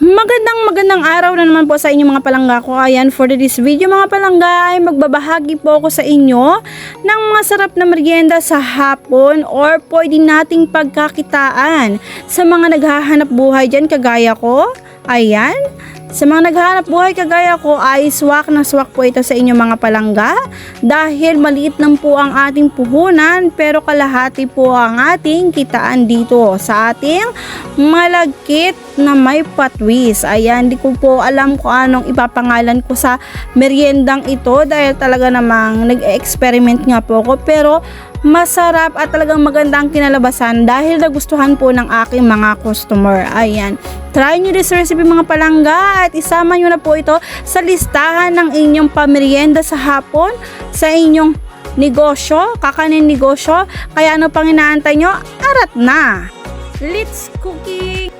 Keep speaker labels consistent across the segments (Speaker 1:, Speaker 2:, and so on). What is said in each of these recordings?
Speaker 1: Magandang magandang araw na naman po sa inyo mga palangga ko. Ayan, for this video mga palangga ay magbabahagi po ako sa inyo ng mga sarap na merienda sa hapon or pwede nating pagkakitaan sa mga naghahanap buhay dyan kagaya ko. Ayan, sa mga naghahanap buhay kagaya ko ay swak na swak po ito sa inyo mga palangga dahil maliit lang po ang ating puhunan pero kalahati po ang ating kitaan dito sa ating malagkit na may patwis. Ayan, di ko po alam kung anong ipapangalan ko sa meriendang ito dahil talaga namang nag-experiment nga po ako pero masarap at talagang maganda ang kinalabasan dahil nagustuhan po ng aking mga customer. Ayan. Try nyo this recipe mga palangga at isama nyo na po ito sa listahan ng inyong pamerienda sa hapon sa inyong negosyo, kakanin negosyo. Kaya ano pang inaantay nyo? Arat na! Let's cooking!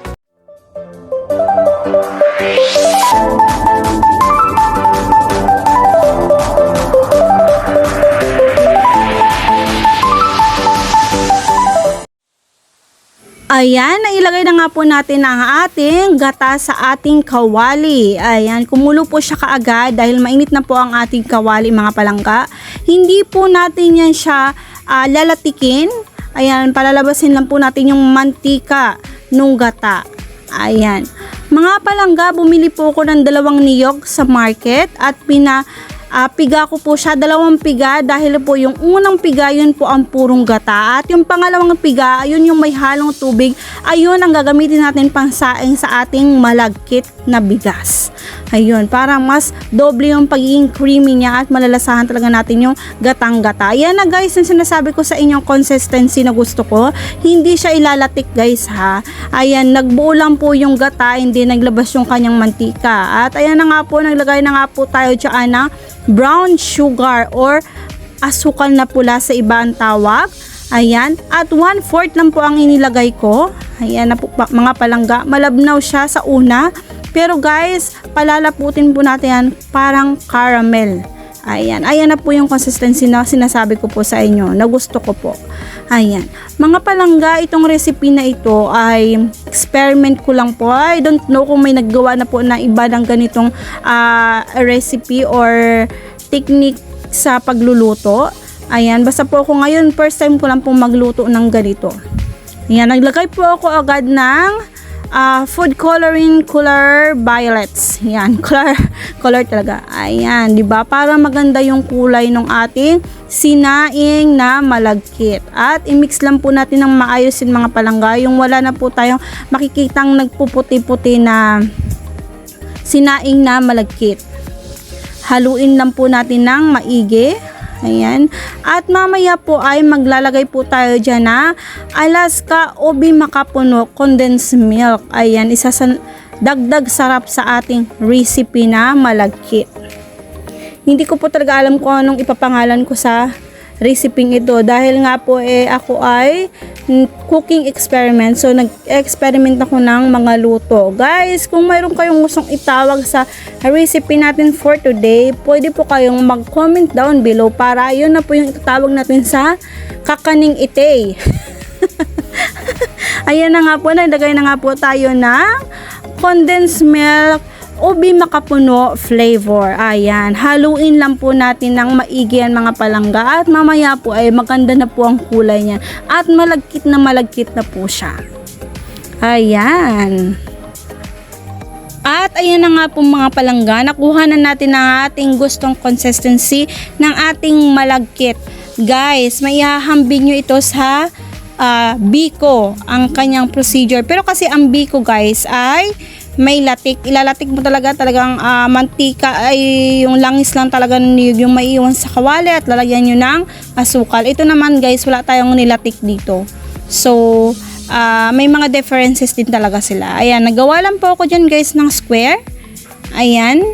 Speaker 1: Ayan, nailagay na nga po natin ang ating gata sa ating kawali. Ayan, kumulo po siya kaagad dahil mainit na po ang ating kawali mga palangka. Hindi po natin yan siya ah, lalatikin. Ayan, palalabasin lang po natin yung mantika nung gata. Ayan. Mga palangga, bumili po ako ng dalawang niyog sa market at pina ah, piga ko po siya, dalawang piga. Dahil po yung unang piga yun po ang purong gata. At yung pangalawang piga ayun yung may halong tubig. Ayun ang gagamitin natin pang saing sa ating malagkit na bigas. Ayun para mas doble yung pagiging creamy niya at malalasahan talaga natin yung gatang gata yan na guys yung sinasabi ko sa inyong consistency na gusto ko hindi siya ilalatik guys ha? Ayan nagbuo lang po yung gata hindi naglabas yung kanyang mantika. At ayan na nga po naglagay na nga po tayo dyan ng brown sugar or asukal na pula sa iba ang tawag. Ayan. At 1 fourth lang po ang inilagay ko. Ayan na po mga palangga. Malabnaw siya sa una. Pero guys, palalaputin po natin yan parang caramel. Ayan. Ayan na po yung consistency na sinasabi ko po sa inyo na gusto ko po. Ayan. Mga palangga, itong recipe na ito ay experiment ko lang po. I don't know kung may naggawa na po na iba ng ganitong ah, recipe or technique sa pagluluto. Ayan, basta po ako ngayon, first time ko lang po magluto ng ganito. Ayan, naglagay po ako agad ng ah, food coloring color violets. Ayan, color, color talaga. Ayan, di ba? Para maganda yung kulay ng ating sinaing na malagkit. At i-mix lang po natin ng maayos yung mga palangga. Yung wala na po tayong makikitang nagpuputi-puti na sinaing na malagkit. Haluin lang po natin ng maigi. Ayan. At mamaya po ay maglalagay po tayo dyan na Alaska Obi Makapuno Condensed Milk. Ayan, isa sa dagdag sarap sa ating recipe na malagkit. Hindi ko po talaga alam kung anong ipapangalan ko sa recipe ito. Dahil nga po eh ako ay cooking experiment. So nag-experiment ako ng mga luto. Guys kung mayroon kayong gustong itawag sa recipe natin for today pwede po kayong mag-comment down below para yun na po yung itatawag natin sa kakaning ite ayan na nga po nagdagay na nga po tayo ng condensed milk ubi makapuno flavor. Ayan, haluin lang po natin ng maigi yan mga palangga at mamaya po ay maganda na po ang kulay niya at malagkit na malagkit na po siya. Ayan. At ayan na nga po mga palangga, nakuha na natin ang ating gustong consistency ng ating malagkit. Guys, may ihahambing nyo ito sa ah, biko, ang kanyang procedure. Pero kasi ang biko guys ay may latik. Ilalatik mo talaga talagang ah, mantika ay yung langis lang talaga yung maiiwan sa kawali at lalagyan nyo ng asukal. Ito naman guys, wala tayong nilatik dito. So, ah, may mga differences din talaga sila. Ayan, nagawa lang po ako dyan guys ng square. Ayan.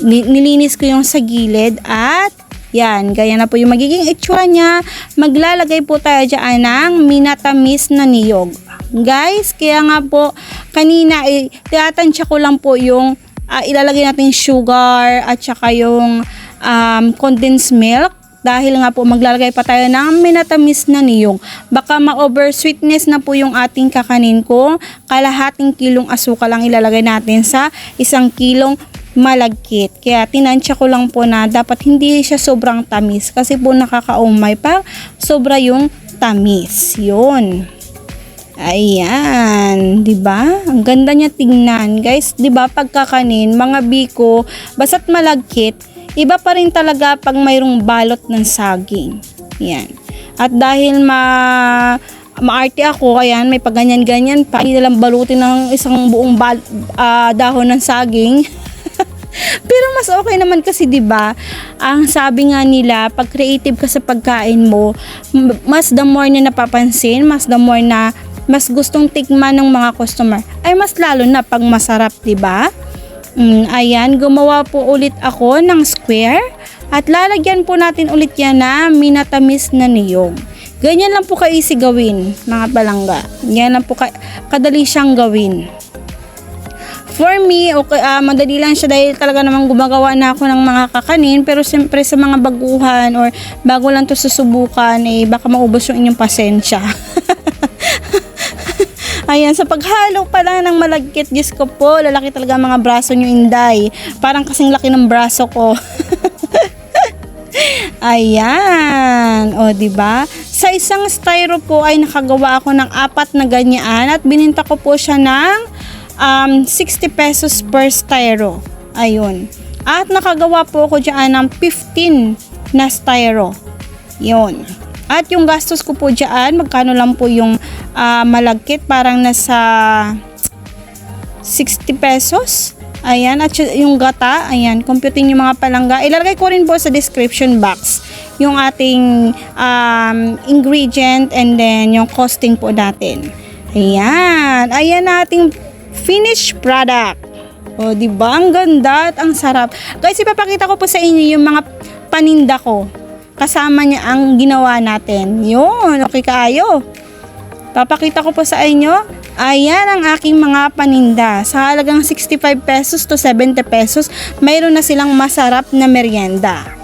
Speaker 1: Ni- nilinis ko yung sa gilid at yan, gaya na po yung magiging itsura niya. Maglalagay po tayo dyan ng minatamis na niyog. Guys, kaya nga po, kanina, eh, tinatansya ko lang po yung ah, ilalagay natin sugar at saka yung um, condensed milk dahil nga po maglalagay pa tayo ng minatamis na niyog. Baka ma-over sweetness na po yung ating kakanin ko. Kalahating kilong asukal lang ilalagay natin sa isang kilong malagkit. Kaya tinansya ko lang po na dapat hindi siya sobrang tamis kasi po nakakaumay pa sobra yung tamis. Yun. Ayan, 'di ba? Ang ganda niya tingnan, guys. 'Di ba? Pagkakanin, mga biko, basta't malagkit, iba pa rin talaga pag mayroong balot ng saging. Yan. At dahil ma maarte ako, ayan, may paganyan-ganyan pa, hindi lang balutin ng isang buong bal- ah, dahon ng saging. Pero mas okay naman kasi 'di ba? Ang sabi nga nila, pag creative ka sa pagkain mo, mas the more na napapansin, mas the more na mas gustong tikman ng mga customer. Ay mas lalo na pag masarap, 'di ba? Mm, ayan, gumawa po ulit ako ng square at lalagyan po natin ulit yan na minatamis na niyog. Ganyan lang po ka-easy gawin, mga palangga. Yan lang po ka- kadali siyang gawin. For me, okay, ah, madali lang siya dahil talaga namang gumagawa na ako ng mga kakanin pero siyempre sa mga baguhan or bago lang to susubukan eh baka maubos yung inyong pasensya. Ayan, sa paghalo pa lang ng malagkit, Diyos ko po, lalaki talaga ang mga braso nyo, Inday. Parang kasing laki ng braso ko. Ayan, o di ba? Sa isang styro po ay nakagawa ako ng apat na ganyan at bininta ko po siya ng um, 60 pesos per styro. Ayun. At nakagawa po ako dyan ng 15 na styro. Yun. At yung gastos ko po dyan, magkano lang po yung ah, malagkit, parang nasa 60 pesos. Ayan, at yung gata, ayan, computing yung mga palangga. Ilalagay ko rin po sa description box yung ating um, ingredient and then yung costing po natin. Ayan, ayan ating finished product. O, di ba? Ang ganda at ang sarap. Guys, ipapakita ko po sa inyo yung mga paninda ko. Kasama niya ang ginawa natin. Yun, okay kaayo. Papakita ko po sa inyo. Ayan ang aking mga paninda. Sa halagang 65 pesos to 70 pesos, mayroon na silang masarap na merienda.